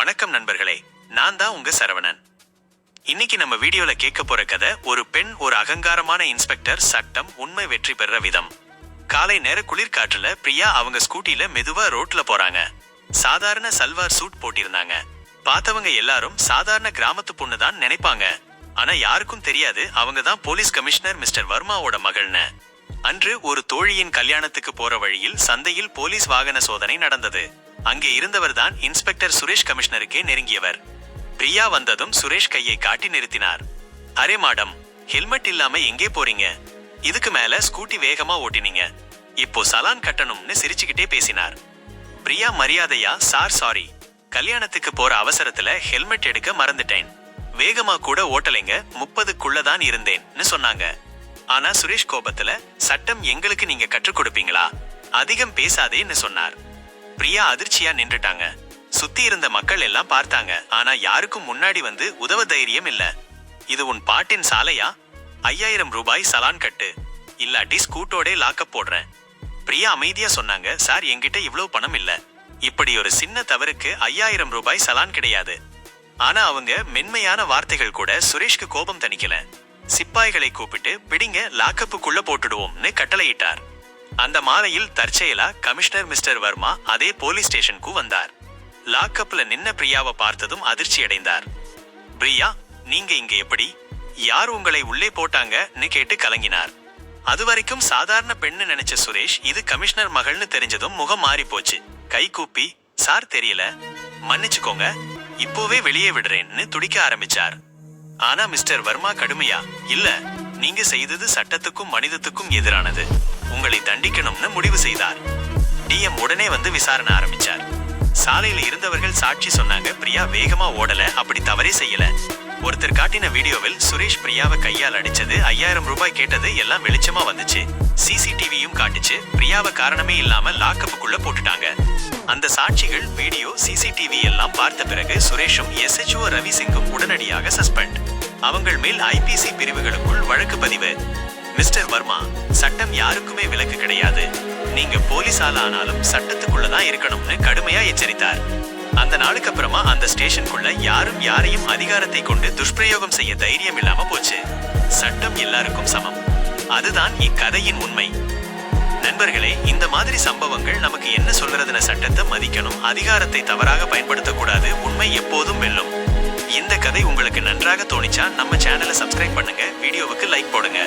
வணக்கம் நண்பர்களே நான் தான் உங்க சரவணன். இன்னைக்கு நம்ம வீடியோல கேட்க போற கதை ஒரு பெண் ஒரு அகங்காரமான இன்ஸ்பெக்டர் சட்டம் உண்மை வெற்றி பெற விதம். காலை நேர குளிர்காற்றுல பிரியா அவங்க ஸ்கூட்டில மெதுவா ரோட்ல போறாங்க. சாதாரண சல்வார் சூட் போட்டிருந்தாங்க. பார்த்தவங்க எல்லாரும் சாதாரண கிராமத்து பொண்ணு தான் நினைப்பாங்க. ஆனா யாருக்கும் தெரியாது அவங்க தான் போலீஸ் கமிஷனர் மிஸ்டர் வர்மாவோட மகள்னு. அன்று ஒரு தோழியின் கல்யாணத்துக்கு போற வழியில் சந்தையில் போலீஸ் வாகன சோதனை நடந்தது. அங்கே இருந்தவர்தான் இன்ஸ்பெக்டர் சுரேஷ் கமிஷனருக்கே நெருங்கியவர். பிரியா வந்ததும் சுரேஷ் கையை காட்டி நிறுத்தினார். அரே மேடம் ஹெல்மெட் இல்லாம எங்கே போறீங்க? இதுக்கு மேல ஸ்கூட்டி வேகமா ஓட்டினீங்க. இப்போ சலான் கட்டணும்னு சிரிச்சுக்கிட்டே பேசினார். பிரியா மரியாதையா சார் சாரி. கல்யாணத்துக்கு போற அவசரத்துல ஹெல்மெட் எடுக்க மறந்துட்டேன். வேகமா கூட ஓட்டலைங்க முப்பதுக்குள்ள தான் இருந்தேன்னு சொன்னாங்க. ஆனா சுரேஷ் கோபத்துல சட்டம் எங்களுக்கு நீங்க கற்றுக் கொடுப்பீங்களா? அதிகம் பேசாதேன்னு சொன்னார். பிரியா அதிர்ச்சியா நின்றுட்டாங்க. சுத்தி இருந்த மக்கள் எல்லாம் பார்த்தாங்க. ஆனா யாருக்கும் முன்னாடி வந்து உதவ தைரியம் இல்ல. இது உன் பாட்டின் சாலையா? ஐயாயிரம் ரூபாய் சலான் கட்டு. இல்லாட்டி ஸ்கூட்டோடே லாக்கப் போடுறேன். பிரியா அமைதியா சொன்னாங்க. சார் என்கிட்ட இவ்வளவு பணம் இல்ல. இப்படி ஒரு சின்ன தவறுக்கு ஐயாயிரம் ரூபாய் சலான் கிடையாது. ஆனா அவங்க மென்மையான வார்த்தைகள் கூட சுரேஷ்க்கு கோபம் தணிக்கல. சிப்பாய்களை கூப்பிட்டு பிடிங்க லாக்கப்புக்குள்ள போட்டுடுவோம்னு கட்டளையிட்டார். அந்த மாலையில் தற்செயலா கமிஷனர் மிஸ்டர் வர்மா அதே போலீஸ் ஸ்டேஷனுக்கு வந்தார். லாக்அப்ல நின்ன பிரியாவை பார்த்ததும் அதிர்ச்சி அடைந்தார் பிரியா நீங்க இங்க எப்படி? யார் உங்களை உள்ளே போட்டாங்கன்னு கேட்டு கலங்கினார். அது வரைக்கும் சாதாரண பெண்ணு நினைச்ச சுரேஷ் இது கமிஷனர் மகள்னு தெரிஞ்சதும் முகம் மாறி போச்சு. கை கூப்பி சார் தெரியல. மன்னிச்சுக்கோங்க. இப்போவே வெளியே விடுறேன்னு துடிக்க ஆரம்பிச்சார். ஆனா மிஸ்டர் வர்மா கடுமையா இல்ல நீங்க செய்தது சட்டத்துக்கும் மனிதத்துக்கும் எதிரானது. உங்களை தண்டிக்கணும்னு முடிவு செய்தார். டிஎம் உடனே வந்து விசாரணை ஆரம்பிச்சார். சாலையில இருந்தவர்கள் சாட்சி சொன்னாங்க பிரியா வேகமா ஓடல அப்படி தவறே செய்யல. ஒருத்தர் காட்டின வீடியோவில் சுரேஷ் பிரியாவை கையால் அடிச்சது ஐயாயிரம் ரூபாய் கேட்டது எல்லாம் வெளிச்சமா வந்துச்சு. சிசிடிவியும் காட்டுச்சு பிரியாவை காரணமே இல்லாம லாக்கப்புக்குள்ள போட்டுட்டாங்க. அந்த சாட்சிகள் வீடியோ சிசிடிவி எல்லாம் பார்த்த பிறகு சுரேஷும் எஸ்ஹெச்ஓ ரவி சிங்கும் உடனடியாக சஸ்பெண்ட். அவங்கள் மேல் ஐபிசி பிரிவுகளுக்கும் வர்மா? சட்டம் யாருக்குமே விலக்கு கிடையாது. நீங்க போலீஸ் ஆனாலும் சட்டத்துக்குள்ள தான் இருக்கணும்னு கடுமையா எச்சரித்தார். அந்த நாளுக்கு அப்புறமா அந்த ஸ்டேஷனுக்குள்ள யாரும் யாரையும் அதிகாரத்தை கொண்டு துஷ்பிரயோகம் செய்ய தைரியம் இல்லாம போச்சு. சட்டம் எல்லாருக்கும் சமம். அதுதான் இக்கதையின் உண்மை. நண்பர்களே இந்த மாதிரி சம்பவங்கள் நமக்கு என்ன சொல்றதுன சட்டத்தை மதிக்கணும் அதிகாரத்தை தவறாக பயன்படுத்தக்கூடாது உண்மை எப்போதும் வெல்லும். இந்த கதை உங்களுக்கு நன்றாக தோணிச்சா நம்ம சேனலை சப்ஸ்கிரைப் பண்ணுங்க வீடியோவுக்கு லைக் போடுங்க.